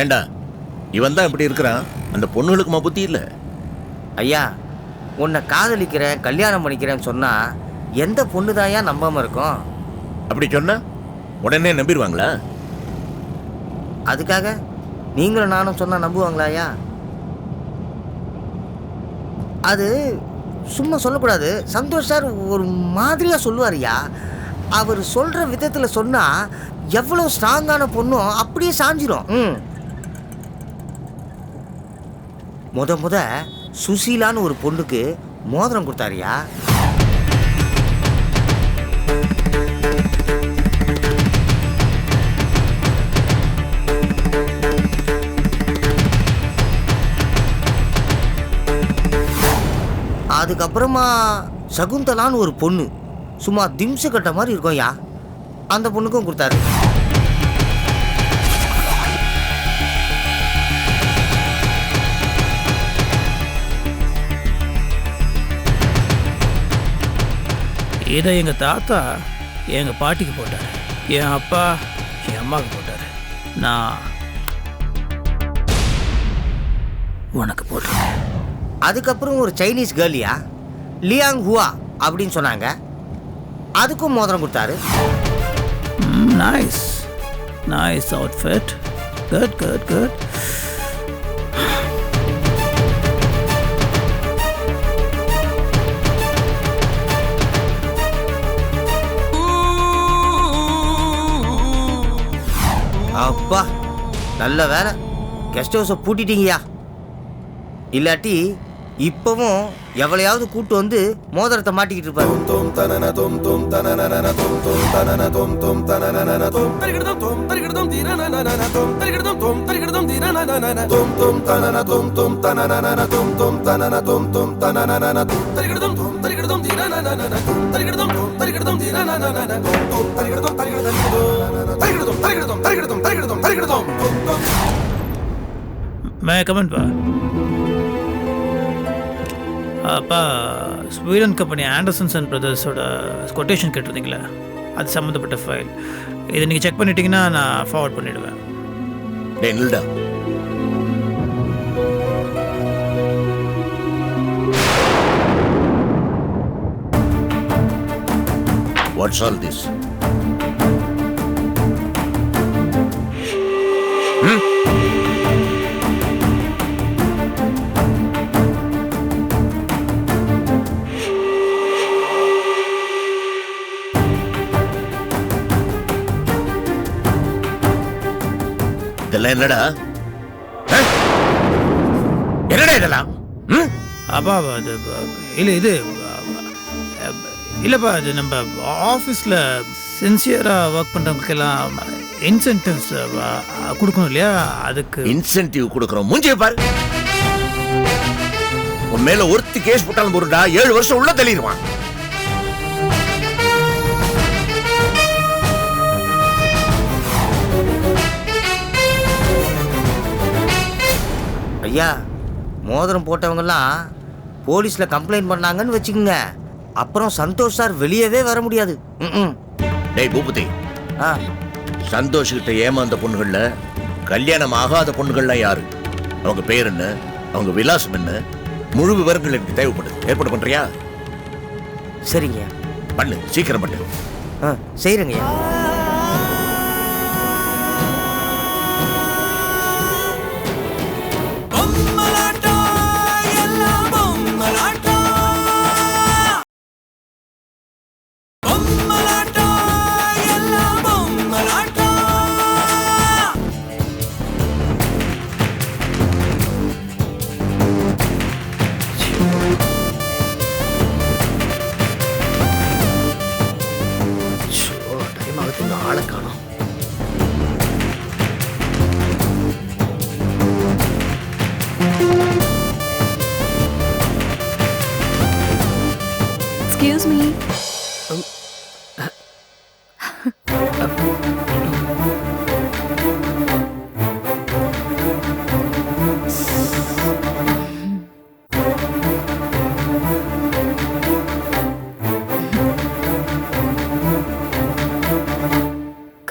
ஏண்டா? இவன் தான் இப்படி இருக்கிறான். அந்த பொண்ணுகளுக்குமா புத்தி இல்லை. ஐயா உன்னை காதலிக்கிறேன் கல்யாணம் பண்ணிக்கிறேன்னு சொன்னா எந்த பொண்ணு தாயா நம்பாம இருக்கும்? அப்படி சொன்னா உடனே நம்பிடுவாங்களா? அதுக்காக நீங்களும் நானும் சொன்னா நம்புவாங்களா ஐயா? அது சும்மா சொல்லக்கூடாது. சந்தோஷ் சார் ஒரு மாதிரியா சொல்லுவாருயா அவர் சொல்ற விதத்துல சொன்னா எவ்வளவு ஸ்ட்ராங்கான பொண்ணும் அப்படியே சாஞ்சிரும். ம். முத முத சுசீலான்னு ஒரு பொண்ணுக்கு மோதிரம் கொடுத்தாரியா? அதுக்கப்புறமா சகுந்தலான்னு ஒரு பொண்ணு சும்மா திம்சு கட்ட மாதிரி இருக்கும் யா அந்த பொண்ணுக்கும் கொடுத்தாரு. இதை எங்கள் தாத்தா எங்கள் பாட்டிக்கு போட்டார். என் அப்பா என் அம்மாவுக்கு போட்டார். நான் உனக்கு போட்டிருக்கேன் அதுக்கப்புறம் ஒரு சைனீஸ் கேர்லியா லியாங் ஹுவா அப்படின்னு சொன்னாங்க. அதுக்கும் மோதிரம் கொடுத்தாரு. Nice nice outfit good good good அப்பா நல்ல வேலை கெஸ்ட் ஹவுஸை பூட்டிட்டீங்கயா இல்லாட்டி இப்பவும் எவளையாவது கூட்டு வந்து மோதிரத்தை மாட்டிக்கிட்டு மே கமெண்ட் பா அப்பா ஸ்வீடன் கம்பெனி ஆண்டர்சன்ஸ் அண்ட் பிரதர்ஸோட கொட்டேஷன் கேட்டிருந்தீங்களே? அது சம்மந்தப்பட்ட ஃபைல் இதை நீங்கள் செக் பண்ணிட்டீங்கன்னா நான் ஃபார்வர்ட் பண்ணிவிடுவேன் டே நில்டா வாட்ஸ் ஆல் இதெல்லாம் என்னடா இதெல்லாம்? அப்பா அது இல்லை இது இல்லைப்பா அது நம்ம ஆஃபீஸில் சின்சியராக ஒர்க் பண்ணுறவங்களுக்கெல்லாம் இன்சென்டிவ்ஸ் கொடுக்கணும் இல்லையா? அதுக்கு இன்சென்டிவ் கொடுக்குறோம். மூஞ்சிய பாரு. உன் மேல ஒருத்தி கேஸ் போட்டாலும் போருடா ஏழு வருஷம் உள்ள தள்ளிடுவான். ஐயா மோதிரம் போட்டவங்கெல்லாம் போலீஸில் கம்ப்ளைண்ட் பண்ணாங்கன்னு வச்சுக்கோங்க. அப்புறம் சந்தோஷ் சார் வெளியவே வர முடியாது. ம் டேய் பூபதி. ஆ. சந்தோஷ் கிட்ட ஏமாந்த பொண்ணுகள்ல கல்யாணம் ஆகாத பொண்ணுகள்லாம் யாரு? அவங்க பேர் என்ன? அவங்க விலாசம் என்ன? முழு விவரங்கள் எனக்கு தேவைப்படுது. ஏற்பாடு பண்றியா? சரிங்க பண்ணு. சீக்கிரம் பண்ணு. ஆ செய்கிறேங்கய்யா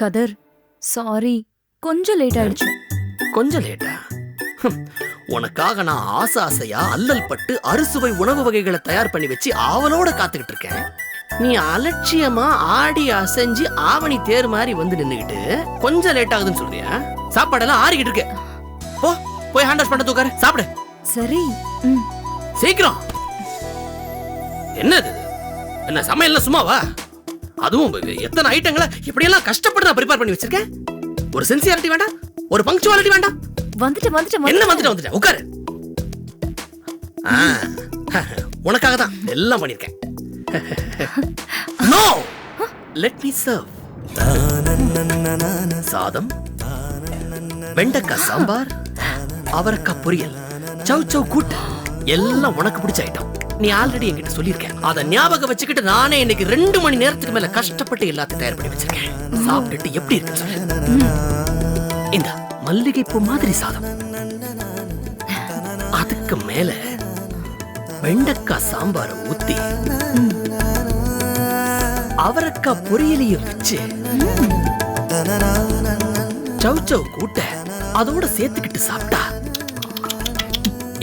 கதர். சாரி கொஞ்சம் லேட் ஆயிடுச்சு. கொஞ்சம் லேட்டா உனக்காக நான் ஆசை ஆசையா அல்லல் பட்டு அறுசுவை உணவு வகைகளை தயார் பண்ணி வச்சு ஆவலோட காத்துக்கிட்டு இருக்கேன். நீ அலட்சியமா ஆடி அசைஞ்சு ஆவணி தேர் மாதிரி வந்து நின்னுகிட்டு கொஞ்சம் லேட் ஆகுதுன்னு சொல்றியா? சாப்பாடெல்லாம் ஆறிக்கிட்டு இருக்கு. போ போய் ஹேண்ட் வாஷ் பண்ண தூக்காரு சாப்பிடு. சரி சீக்கிரம். என்னது? என்ன சமையல்ல சும்மாவா? அதுவும் எத்தனை ஐட்டங்களை இப்படியெல்லாம் கஷ்டப்பட்டு நான் ப்ரிப்பேர் பண்ணி வச்சிருக்கேன்? ஒரு சின்சியாரிட்டி வேண்டாம் ஒரு பங்க்சுவாலிட்டி வேண்டாம். வந்துட்டு வந்துட்டு என்ன வந்துட்டு. வந்துட்டு? வந்துட்டேன் உட்காரு. உனக்காக தான் எல்லாம் பண்ணிருக்கேன் நோ லெட் மீ சர்வ் சாதம் வெண்டைக்காய் சாம்பார் அவரைக்காய் பொரியல் சவ் சவ் கூட்டு எல்லாம் உனக்கு பிடிச்ச ஐட்டம் நீ ஆல்ரெடி என்கிட்ட சொல்லியிருக்கேன் அதை ஞாபகம் வச்சுக்கிட்டு நானே இன்னைக்கு ரெண்டு மணி நேரத்துக்கு மேல கஷ்டப்பட்டு எல்லாத்தையும் தயார் பண்ணி வச்சிருக்கேன். சாப்பிட்டுட்டு எப்படி இருக்கு சொல்லு. இந்த மல்லிகைப்பூ மாதிரி சாதம். அதுக்கு மேல வெண்டக்காய் சாம்பார ஊத்தி அவரக்காய் பொரியலையும் வச்சு சவ் சவ் கூட்ட அதோட சேர்த்துக்கிட்டு சாப்பிட்டா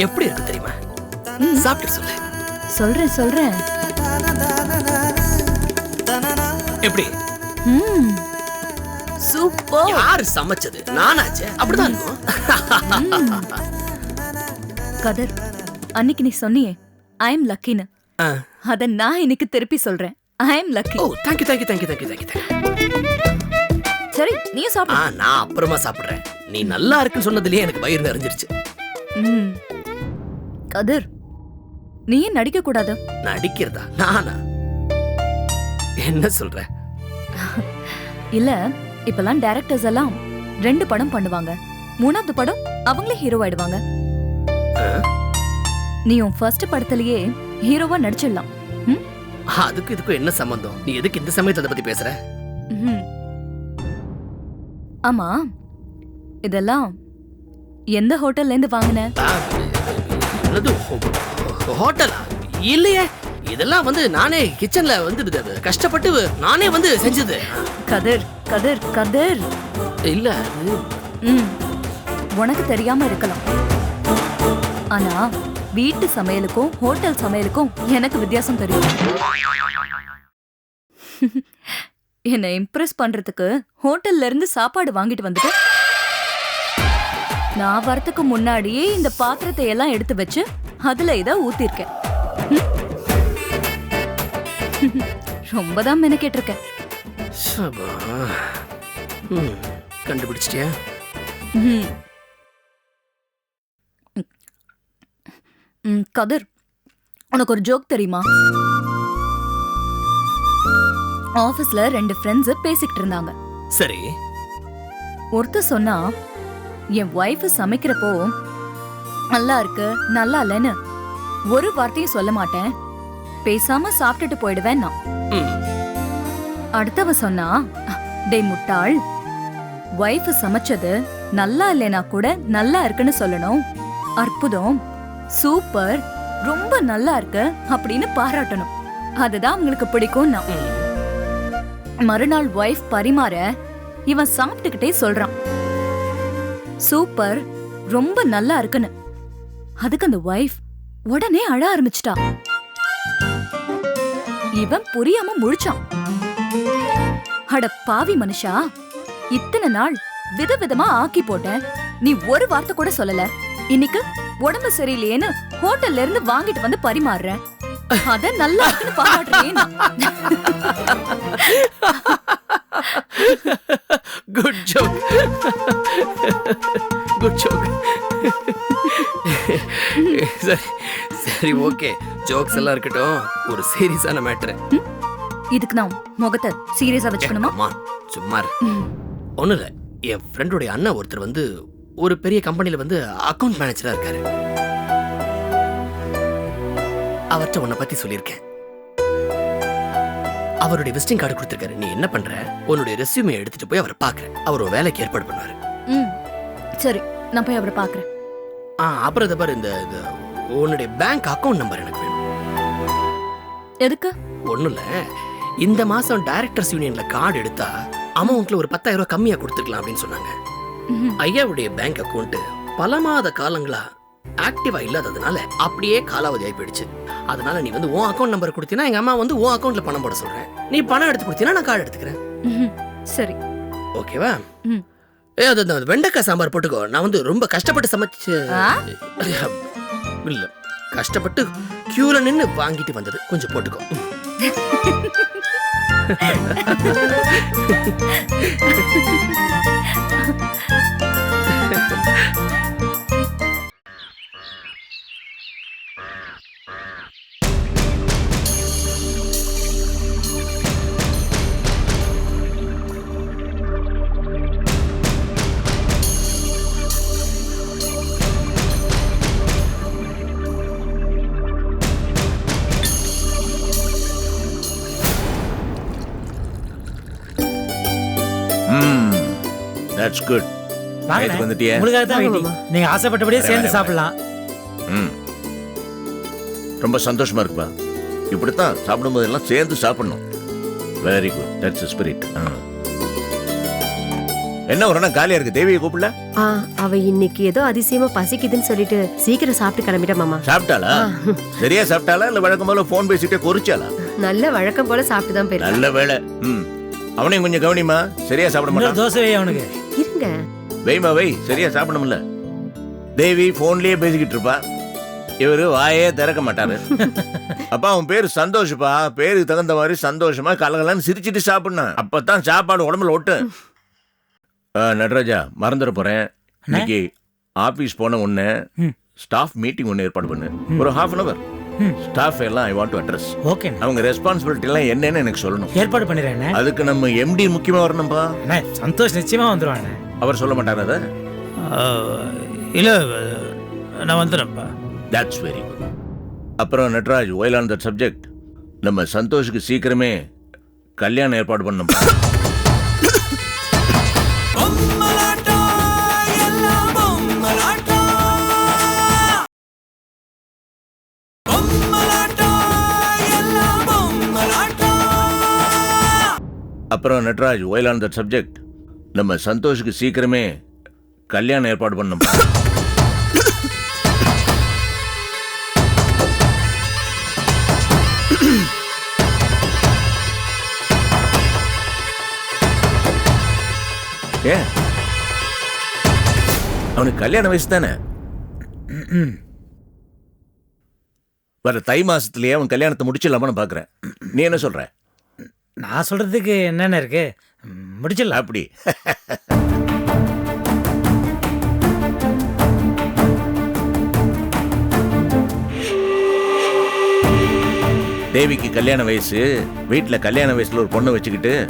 எப்படி இருக்கு தெரியுமா? சாப்பிட்டு சொல்லு. சொல்றேன் சொல்றேன். எப்படி? ம். சூப்பர். யாரு சமைச்சது? நானாச்சே? அப்படிதான் இருக்கும். கதர் அன்னைக்கு நீ சொன்னியே ஐ எம் லக்கின்னு. அத நான் இன்னைக்கு திருப்பி சொல்றேன். I am lucky oh thank you thank you thank you thank you thank you சரி நீயும் ஆ சாப்பிடு நான் அப்புறமா சாப்பிடுறேன். நீ நல்லா இருக்குன்னு சொன்னதுலயே எனக்கு வயிறு நிறைஞ்சிருச்சு. கதர் நீ ஏன் நடிக்க கூடாது நடிக்கிறதா? நானா? என்ன சொல்ற? இல்ல இப்பெல்லாம் டைரக்டர்ஸ் எல்லாம் ரெண்டு படம் பண்ணுவாங்க. மூணாவது படம் அவங்களே ஹீரோ ஆயிடுவாங்க? நீ உன் ஃபர்ஸ்ட் படத்திலேயே ஹீரோவா நடிச்சிடலாம். ம்? அதுக்கும் இதுக்கும் என்ன சம்பந்தம்? நீ எதுக்கு இந்த சமயத்தை அதை பத்தி பேசுற. ஆமா இதெல்லாம் எந்த ஹோட்டல்ல இருந்து வாங்கின? ஹோட்டலா? இல்லையே. இதெல்லாம் வந்து நானே கிச்சன்ல வந்து கஷ்டப்பட்டு நானே வந்து செஞ்சது. கதிர் கதிர் கதிர். இல்ல. ம். உனக்கு தெரியாம இருக்கலாம். ஆனா வீட்டு சமையலுக்கும் ஹோட்டல் சமையலுக்கும் எனக்கு வித்தியாசம் தெரியும். என்னை இம்ப்ரெஸ் பண்றதுக்கு ஹோட்டல்ல இருந்து சாப்பாடு வாங்கிட்டு வந்துட்டு. நான் வரதுக்கு முன்னாடியே இந்த பாத்திரத்தை எல்லாம் எடுத்து வச்சு அதுல இத ஊத்திருக்கேன். ரொம்ப தான் மெனக்கேட்டிருக்கேன். சபா. ம், கண்டுபிடிச்சிட்டியா? கதிர் உனக்கு ஒரு ஜோக் தெரியுமா? ஆபீஸ்ல ரெண்டு ஃப்ரெண்ட்ஸ் பேசிக்கிட்டு இருந்தாங்க. சரி. ஒருத்தர் சொன்னா என் ஒய்ஃப் சமைக்கிறப்போ நல்லா இருக்கு நல்லா இல்லைன்னு ஒரு வார்த்தையும் சொல்ல மாட்டேன். பேசாம சாப்பிட்டுட்டு போயிடுவேன் நான். அடுத்தவ சொன்னா டேய் முட்டாள் ஒய்ஃப் சமைச்சது நல்லா இல்லைனா கூட நல்லா இருக்குன்னு சொல்லணும். அற்புதம் சூப்பர் ரொம்ப நல்லா இருக்கு அப்படின்னு பாராட்டணும். அதுதான் அவங்களுக்கு பிடிக்கும் ம். மறுநாள் ஒய்ஃப் பரிமாற இவன் சாப்பிட்டுக்கிட்டே சொல்றான். சூப்பர் ரொம்ப நல்லா இருக்குன்னு. அதுக்கு அந்த ஒய்ஃப் உடனே அழ ஆரம்பிச்சிட்டா. இவன் புரியாம முழிச்சான். அட பாவி மனுஷா இத்தனை நாள் விதவிதமா ஆக்கி போட்டேன். நீ ஒரு வார்த்தை கூட சொல்லல. இன்னைக்கு உடம்பு சரியில்லையேன்னு ஹோட்டல்ல இருந்து வாங்கிட்டு வந்து பரிமாறுற. அத நல்லா இருக்குன்னு பாராட்டுறேன். குட் ஜோக் குட் ஜோக் சரி சரி ஓகே. ஜோக்ஸ் எல்லாம் இருக்கட்டும். ஒரு சீரியஸான மேட்ரு. இதுக்கு நான் முகத்தை சீரியஸா வச்சுக்கணுமா? சும்மா இரு. ம். ஒண்ணும் இல்ல. என் ஃப்ரெண்டோடைய அண்ணன் ஒருத்தர் வந்து ஒரு பெரிய கம்பெனில வந்து அக்கவுண்ட் மேனேஜரா இருக்காரு. அவர்கிட்ட உன்னை பத்தி சொல்லியிருக்கேன். அவருடைய விசிட்டிங் கார்டு கொடுத்திருக்காரு. நீ என்ன பண்ற? உன்னுடைய ரெஸ்யூமே எடுத்துட்டு போய் அவரை பாக்குற அவர் வேலைக்கு ஏற்பாடு பண்ணுவாரு. ம். சரி நான் போய் அவரை பாக்குறேன் ஆ அப்புறம் இதை பாரு இந்த இந்த உன்னுடைய பேங்க் அக்கவுண்ட் நம்பர் எனக்கு வேணும். எதுக்கு? ஒண்ணும் இல்ல இந்த மாசம் டைரக்டர்ஸ் யூனியன்ல கார்டு எடுத்தா அமௌண்ட்ல ஒரு பத்தாயிரம் ரூபாய் கம்மியா கொடுத்துக்கலாம் அப்படின்னு சொன்னாங்க. ஐயாவுடைய பேங்க் அக்கவுண்ட் பல மாத காலங்களா ஆக்டிவா இல்லாததுனால அப்படியே காலாவதி ஆகி போயிடுச்சு. அதனால நீ வந்து உன் அக்கவுண்ட் நம்பர் கொடுத்தீங்கன்னா எங்க அம்மா வந்து உன் அக்கவுண்ட்ல பணம் போட சொல்றேன். நீ பணம் எடுத்து கொடுத்தீங்கன்னா நான் கார்டு எடுத்துக்கிறேன். சரி. ஓகேவா. ஏ அது அந்த வெண்டைக்காய் சாம்பார் போட்டுக்கோ. நான் வந்து ரொம்ப கஷ்டப்பட்டு சமைச்சு? இல்ல கஷ்டப்பட்டு கியூல நின்னு வாங்கிட்டு வந்தது. கொஞ்சம் போட்டுக்கோ. ம் தட்ஸ் குட் வயதுக்கு வந்துட்டியா? உங்களுக்காக தான் வெயிட்டிங் நீங்க ஆசைப்பட்டபடியே சேர்ந்து சாப்பிடலாம். ம். ரொம்ப சந்தோஷமா இருக்குப்பா. இப்படித்தான் சாப்பிடும்போது எல்லாம் சேர்ந்து சாப்பிடணும். வெரி குட் தட்ஸ் ஸ்பிரிட் என்ன ஒரு காலியா இருக்கு? தேவியை கூப்பிடல? ஆ அவ இன்னைக்கு ஏதோ அதிசயமா பசிக்குதுன்னு சொல்லிட்டு சீக்கிரம் சாப்பிட்டு கிளம்பிட்டா மாமா. சாப்பிட்டாளா? சரியா சாப்பிட்டாளா? இல்ல வழக்கம் போல போன் பேசிட்டே குறிச்சாளா நல்ல வழக்கம் போல சாப்பிட்டு தான் போயிருக்கா. நல்ல வேலை ம். அவனையும் கொஞ்சம் கவனிமா சரியா சாப்பிட மாட்டான். தோசை அவனுக்கு. இருங்க வெய்மா வை. சரியா சாப்பிடணும்ல. தேவி போன்லயே பேசிக்கிட்டு இருப்பா. இவரு வாயே திறக்க மாட்டாரு. அப்பா அவன் பேரு சந்தோஷப்பா. பேருக்கு தகுந்த மாதிரி சந்தோஷமா கலகலன்னு சிரிச்சிட்டு சாப்பிடணும் அப்பதான் சாப்பாடு உடம்புல ஒட்டு. ஆ, நடராஜா மறந்துட போறேன். இன்னைக்கு ஆபீஸ் போன உடனே. ஸ்டாஃப் மீட்டிங் ஒன்று ஏற்பாடு பண்ணு. ஒரு ஹாஃப் அன் அவர். ஸ்டாஃப் எல்லாம் I want to address okay அவங்க ரெஸ்பான்சிபிலிட்டி எல்லாம் என்னன்னு எனக்கு சொல்லணும். ஏற்பாடு பண்ணிடுறேன். அதுக்கு நம்ம எம்டி முக்கியமா வரணும்பா? சந்தோஷ் நிச்சயமா வந்துருவாங்க அவர் சொல்ல மாட்டார் அதை? இல்லை நான் வந்துடுறேன்ப்பா. தட்ஸ் வெரி குட் அப்புறம் Natraj while on that subject நம்ம சந்தோஷுக்கு சீக்கிரமே கல்யாணம் ஏற்பாடு பண்ணோம் அப்புறம் Natraj while on that subject நம்ம சந்தோஷுக்கு சீக்கிரமே கல்யாணம் ஏற்பாடு பண்ணோம் ஏன் அவனுக்கு கல்யாண வயசு தானே? வர தை மாசத்துலயே அவன் கல்யாணத்தை முடிச்சிடலாமான்னு பாக்குறேன். நீ என்ன சொல்ற? நான் சொல்றதுக்கு என்னென்ன இருக்கு? ம், முடிச்சிடலாம். அப்படி. தேவிக்கு கல்யாண வயசு வீட்டுல கல்யாண வயசுல ஒரு பொண்ணை வச்சுக்கிட்டு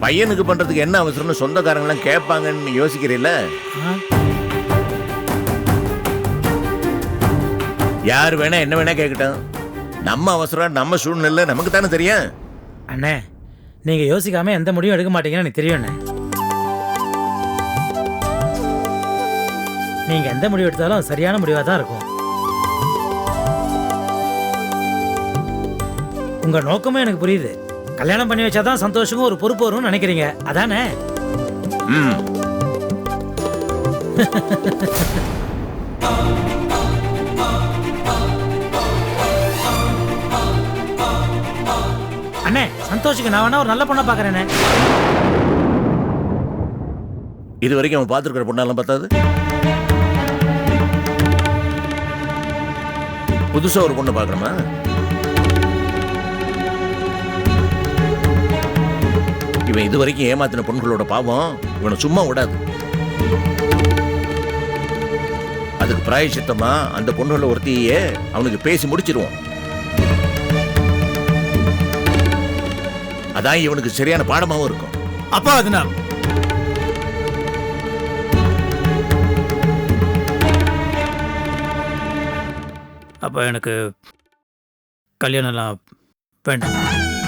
பையனுக்கு பண்றதுக்கு என்ன அவசரம்னு சொந்தக்காரங்களாம் கேட்பாங்கன்னு யோசிக்கிறீல்ல? யார் வேணா என்ன வேணா கேட்கட்டும். நம்ம அவசரம் நம்ம சூழ்நிலை நமக்கு தானே தெரியும். அண்ணே நீங்க யோசிக்காம எந்த முடிவும் எடுக்க மாட்டீங்கன்னு எனக்கு தெரியும் அண்ணே. நீங்க எந்த முடிவு எடுத்தாலும் சரியான முடிவா தான் இருக்கும். உங்க நோக்கமும் எனக்கு புரியுது. கல்யாணம் பண்ணி வச்சாதான் சந்தோஷமும் ஒரு பொறுப்பு வரும்னு நினைக்கிறீங்க. அதானே? ம். சந்தோஷுக்கு நான் வேணா ஒரு நல்ல பொண்ணை பாக்குறேனே இது வரைக்கும் அவன் பார்த்துருக்கிற பொண்ணெல்லாம் பார்த்தாது. புதுசா ஒரு பொண்ணு பாக்குறமா இவன் இது வரைக்கும் ஏமாத்தின பொண்களோட பாவம் இவனை சும்மா விடாது. அதுக்கு பிராயசித்தமா அந்த பொண்ணுள்ள ஒருத்தியே அவனுக்கு பேசி முடிச்சிருவோம். அதான் இவனுக்கு சரியான பாடமாவும் இருக்கும். அப்பா அது நான் அப்போ எனக்கு கல்யாணம்லாம் வேண்டாம்.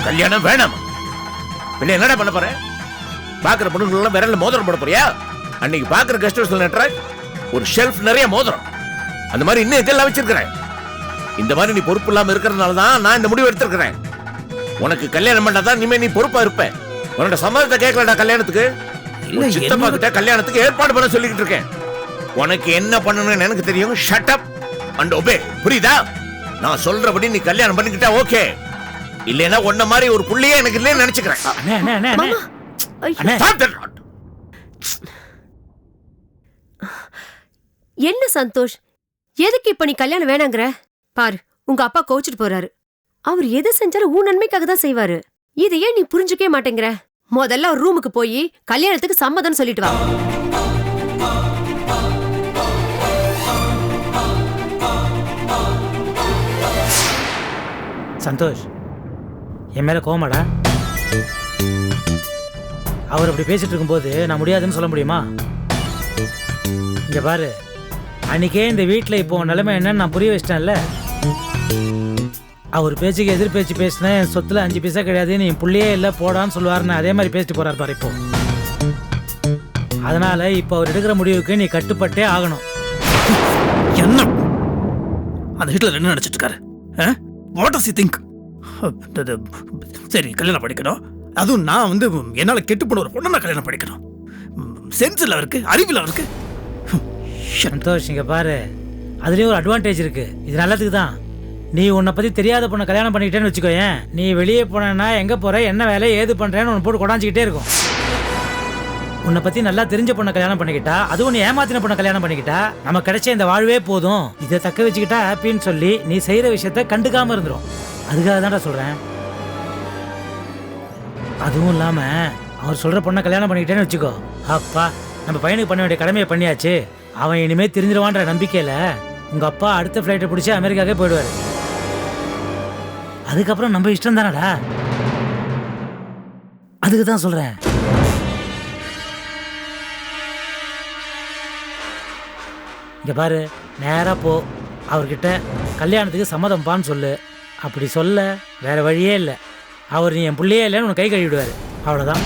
கல்யாணம் வேணாம். பின்ன என்னடா பண்ண போற? பாக்குற பொண்ணுங்க எல்லாம் விரல்ல மோதிரம் போட போறியா? அன்னைக்கு பாக்குற கெஸ்ட் ஹவுஸ்ல நட்டுறாய் ஒரு ஷெல்ஃப் நிறைய மோதிரம். அந்த மாதிரி இன்னும் இதெல்லாம் வச்சிருக்கிறேன்? இந்த மாதிரி நீ பொறுப்பு இல்லாம இருக்கிறதுனால தான் நான் இந்த முடிவு எடுத்திருக்கிறேன். உனக்கு கல்யாணம் பண்ணாதான் இனிமே நீ பொறுப்பா இருப்ப. உன்னோட சம்மதத்தை கேட்கலடா கல்யாணத்துக்கு? இல்ல, சித்தப்பா கிட்ட கல்யாணத்துக்கு ஏற்பாடு பண்ண சொல்லிக்கிட்டு இருக்கேன். உனக்கு என்ன பண்ணணும்னு எனக்கு தெரியும். ஷட் அப் அண்ட் ஒபே புரியுதா? நான் சொல்றபடி நீ கல்யாணம் பண்ணிக்கிட்டா ஓகே. இல்லைன்னா உன்ன மாதிரி ஒரு புள்ளையே எனக்கு இல்லைன்னு நினைச்சுக்கிறேன். என்ன சந்தோஷ்? எதுக்கு இப்ப நீ கல்யாணம் வேணாங்கிற? பாரு உங்க அப்பா கோச்சிட்டு போறாரு. அவர் எது செஞ்சாலும் உன் நன்மைக்காக தான் செய்வாரு. இதை ஏன் நீ புரிஞ்சுக்கவே மாட்டேங்கிற? முதல்ல ஒரு ரூமுக்கு போய் கல்யாணத்துக்கு சம்மதம் சொல்லிட்டு வா. சந்தோஷ் என் மேல கோமாடா அவர் அப்படி பேசிட்டு இருக்கும்போது நான் முடியாதுன்னு சொல்ல முடியுமா? இங்க பாரு அன்னைக்கே இந்த வீட்டில் இப்போ நிலைமை என்னன்னு நான் புரிய வச்சிட்டேன்ல. அவர் பேச்சுக்கு எதிர் பேச்சு பேசினேன் என் சொத்துல அஞ்சு பைசா கிடையாது நீ புள்ளையே இல்லை போடான்னு சொல்லுவாருன்னு அதே மாதிரி பேசிட்டு போறாரு பாரு இப்போ. அதனால இப்போ அவர் எடுக்கிற முடிவுக்கு நீ கட்டுப்பட்டே ஆகணும். என்ன? அந்த ஹிட்லர் என்ன நினைச்சிட்டு இருக்காரு? வாட் ஆஸ் யூ திங்க் சரி கல்யாணம் படிக்கணும் அதுவும் நான் வந்து என்னால கெட்டு போன ஒரு பொண்ணை நான் கல்யாணம் படிக்கணும் சென்ஸ் இல்லை அவருக்கு அறிவில் அவருக்கு. சந்தோஷ் இங்க பாரு. அதுலயும் ஒரு அட்வான்டேஜ் இருக்கு. இது நல்லதுக்கு தான் நீ உன்னை பத்தி தெரியாத பொண்ணை கல்யாணம் பண்ணிக்கிட்டேன்னு வச்சுக்கோயேன். நீ வெளியே போனேன்னா எங்க போற என்ன வேலை ஏது பண்றேன்னு உன் போட்டு கொடாஞ்சிக்கிட்டே இருக்கும். உன்னை பத்தி நல்லா தெரிஞ்ச பொண்ணை கல்யாணம் பண்ணிக்கிட்டா அதுவும் நீ ஏமாத்தின பொண்ணை கல்யாணம் பண்ணிக்கிட்டா நம்ம கிடைச்ச இந்த வாழ்வே போதும். இதை தக்க வச்சுக்கிட்டா ஹாப்பின்னு சொல்லி நீ செய்யற விஷயத்த கண்டுக்காம இருந்துரும். அதுக்காக தான்டா சொல்றேன். அதுவும் இல்லாம அவர் சொல்ற பொண்ணை கல்யாணம் பண்ணிக்கிட்டேன்னு வச்சுக்கோ. அப்பா நம்ம பையனுக்கு பண்ண வேண்டிய கடமையை பண்ணியாச்சு. அவன் இனிமே தெரிஞ்சிருவான்ற நம்பிக்கையில உங்க அப்பா அடுத்த ஃப்ளைட்டை பிடிச்சி அமெரிக்காவே போயிடுவாரு. அதுக்கப்புறம் நம்ம இஷ்டம் தானடா? அதுக்கு தான் சொல்கிறேன் இங்கே பாரு நேராக போ. அவர்கிட்ட கல்யாணத்துக்கு சம்மதம்பான்னு சொல்லு. அப்படி சொல்ல வேற வழியே இல்லை. அவர் நீ என் பிள்ளையே இல்லைன்னு உனக்கு கை கழுவிடுவார். அவ்வளோதான்